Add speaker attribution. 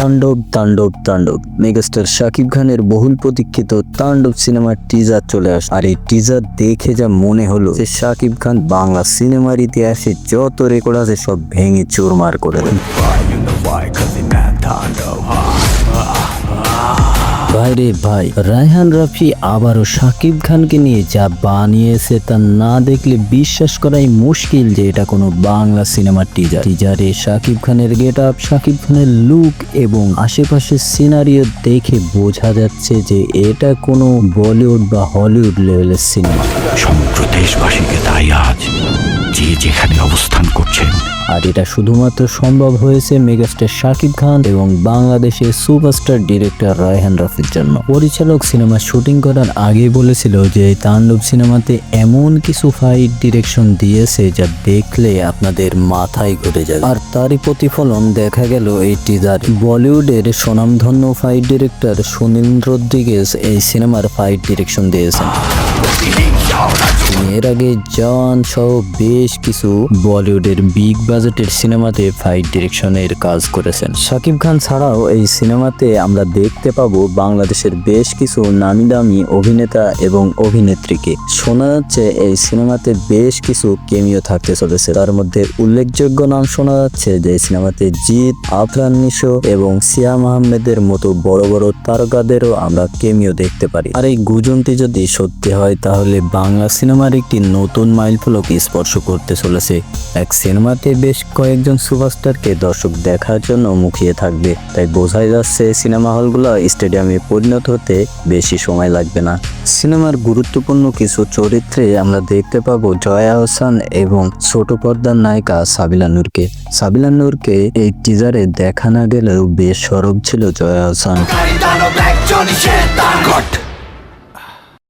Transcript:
Speaker 1: তাণ্ডব তাণ্ডব তাণ্ডব। মেগাস্টার শাকিব খানের বহুল প্রতীক্ষিত তাণ্ডব সিনেমার টিজার চলে আসে। আর এই টিজার দেখে যা মনে হলো যে শাকিব খান বাংলা সিনেমার ইতিহাসে যত রেকর্ড আছে সব ভেঙে চুরমার করে দেন। ভাই রে ভাই, রায়হান রাফি আবারও শাকিব খানকে নিয়ে যা বানিয়েছে তা না দেখলে বিশ্বাস করাই মুশকিল যে এটা কোনো বাংলা সিনেমার টিজার টিজারে শাকিব খানের গেট আপ শাকিব খানের লুক এবং আশেপাশের সিনারিও দেখে বোঝা যাচ্ছে যে এটা কোনো বলিউড বা হলিউড লেভেলের সিনেমা
Speaker 2: সমগ্র দেশবাসীকে তাই আজ যে যেখানে অবস্থান করছেন
Speaker 1: আর এটা শুধুমাত্র সম্ভব হয়েছে মেগাস্টার শাকিব খান এবং বাংলাদেশের সুপারস্টার ডিরেক্টর রায়হান রাফির জন্য। পরিচালক সিনেমা শুটিং করার আগে বলেছিল যে তাণ্ডব সিনেমাতে এমন কিছু ফাইট ডিরেকশন দিয়েছে যা দেখলে আপনাদের মাথায় ঘুরে যাবে। আর তারই প্রতিফলন দেখা গেল এই টিজার বলিউডের স্বনামধন্য ফাইট ডিরেক্টর সুনীল রদ্রিগেজ এই সিনেমার ফাইট ডিরেকশন দিয়েছেন। এর আগে জন সহ বেশ কিছু বলিউডের বিগ বাজেটের সিনেমাতে ফাইট ডিরেকশনের কাজ করেছেন। শাকিব খান ছাড়াও এই সিনেমাতে আমরা দেখতে পাবো বাংলাদেশের বেশ কিছু নামি দামি অভিনেতা এবং অভিনেত্রীকে। শোনা যাচ্ছে এই সিনেমাতে বেশ কিছু কেমিও থাকতে চলেছে। তার মধ্যে উল্লেখযোগ্য নাম শোনা যাচ্ছে যে সিনেমাতে জিৎ, আফরান নিশো এবং সিয়াম আহমেদের মতো বড় বড় তারকাদেরও আমরা কেমিও দেখতে পারি। আর এই গুজনটি যদি সত্যি হয়, তাহলে বাংলা সিনেমার একটি নতুন মাইলফলক স্পর্শ করতে চলেছে। এক সিনেমাতে বেশ কয়েকজন সুপারস্টারকে দর্শক দেখার জন্য মুখিয়ে থাকবে। তাই বোঝাই যাচ্ছে, সিনেমা হলগুলো স্টেডিয়ামে পরিণত হতে বেশি সময় লাগবে না। সিনেমার গুরুত্বপূর্ণ কিছু চরিত্রে আমরা দেখতে পাবো জয়া হোসেন এবং ছোট পর্দার নায়িকা সাবিলা নূরকে। সাবিলা নূরকে এই টিজারে দেখা না গেলেও বেশ সরব ছিল জয়া হোসেন।